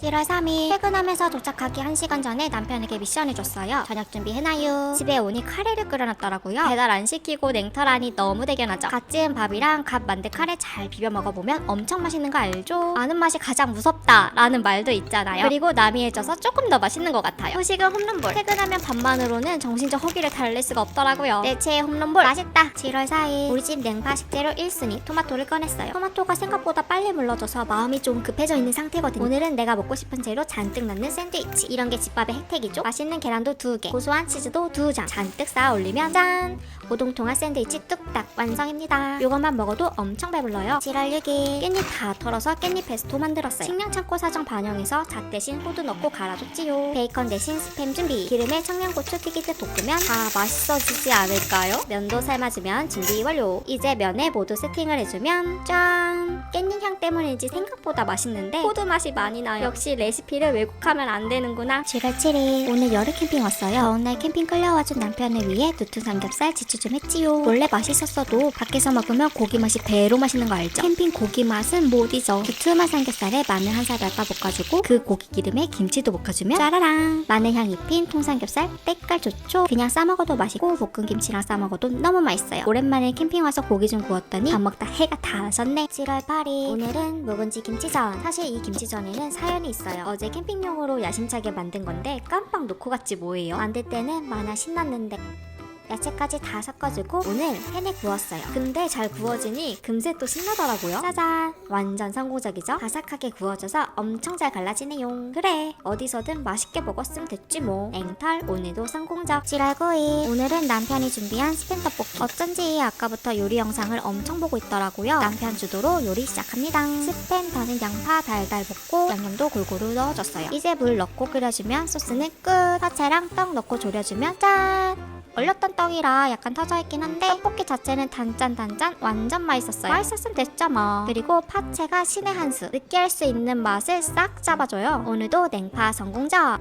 7월 3일 퇴근하면서 도착하기 1시간 전에 남편에게 미션을 줬어요. 저녁 준비해놔요. 집에 오니 카레를 끓여놨더라고요. 배달 안 시키고 냉털하니 너무 대견하죠. 갓 지은 밥이랑 갓 만든 카레 잘 비벼 먹어보면 엄청 맛있는 거 알죠? 아는 맛이 가장 무섭다 라는 말도 있잖아요. 그리고 남이해져서 조금 더 맛있는 것 같아요. 후식은 홈런볼. 퇴근하면 밥만으로는 정신적 허기를 달랠 수가 없더라고요. 내 최애 홈런볼 맛있다. 7월 4일 우리 집 냉파 식재료 1순위 토마토를 꺼냈어요. 토마토가 생각보다 빨리 물러져서 마음이 좀 급해져 있는 상태거든요. 오늘은 내가 먹고 싶은 재료 잔뜩 넣는 샌드위치. 이런 게 집밥의 혜택이죠. 맛있는 계란도 두 개, 고소한 치즈도 두 장. 잔뜩 쌓아 올리면 짠! 오동통한 샌드위치 뚝딱 완성입니다. 이것만 먹어도 엄청 배불러요. 7월 6일 깻잎 다 털어서 깻잎 페스토 만들었어요. 식량창고 사정 반영해서 잣 대신 호두 넣고 갈아줬지요. 베이컨 대신 스팸 준비. 기름에 청양고추 튀기듯 볶으면 다 맛있어지지 않을까요? 면도 삶아주면 준비 완료. 이제 면에 모두 세팅을 해주면 짠! 깻잎 향 때문인지 생각보다 맛있는데 호두 맛이 많이 나요. 레시피를 왜곡하면 안 되는구나. 7월 7일 오늘 여름 캠핑 왔어요. 더운 날 캠핑 끌려와준 남편을 위해 두툼 삼겹살 지추 좀 했지요. 원래 맛있었어도 밖에서 먹으면 고기 맛이 배로 맛있는 거 알죠? 캠핑 고기 맛은 못 잊어. 두툼한 삼겹살에 마늘 한살 밟아 볶아주고 그 고기 기름에 김치도 볶아주면 짜라랑 마늘 향 입힌 통삼겹살 때깔 좋죠. 그냥 싸 먹어도 맛있고 볶은 김치랑 싸 먹어도 너무 맛있어요. 오랜만에 캠핑 와서 고기 좀 구웠더니 밥 먹다 해가 다 졌네. 7월 8일 오늘은 묵은지 김치전. 사실 이 김치전에는 사연이 있어요. 어제 캠핑용으로 야심차게 만든 건데 깜빡 놓고 갔지 뭐예요. 만들 때는 마나 신났는데 야채까지 다 섞어주고 오늘 팬에 구웠어요. 근데 잘 구워지니 금세 또 신나더라고요. 짜잔! 완전 성공적이죠? 바삭하게 구워져서 엄청 잘 갈라지네요. 그래, 어디서든 맛있게 먹었으면 됐지 뭐. 냉털 오늘도 성공적. 7월 9일 오늘은 남편이 준비한 스팸 떡볶이. 어쩐지 아까부터 요리 영상을 엄청 보고 있더라고요. 남편 주도로 요리 시작합니다. 스팸 다는 양파 달달 볶고 양념도 골고루 넣어줬어요. 이제 물 넣고 끓여주면 소스는 끝. 파채랑 떡 넣고 졸여주면 짠! 얼렸던 떡이라 약간 터져있긴 한데 떡볶이 자체는 단짠단짠 완전 맛있었어요. 맛있었으면 됐죠 뭐. 그리고 파채가 신의 한 수. 느끼할 수 있는 맛을 싹 잡아줘요. 오늘도 냉파 성공적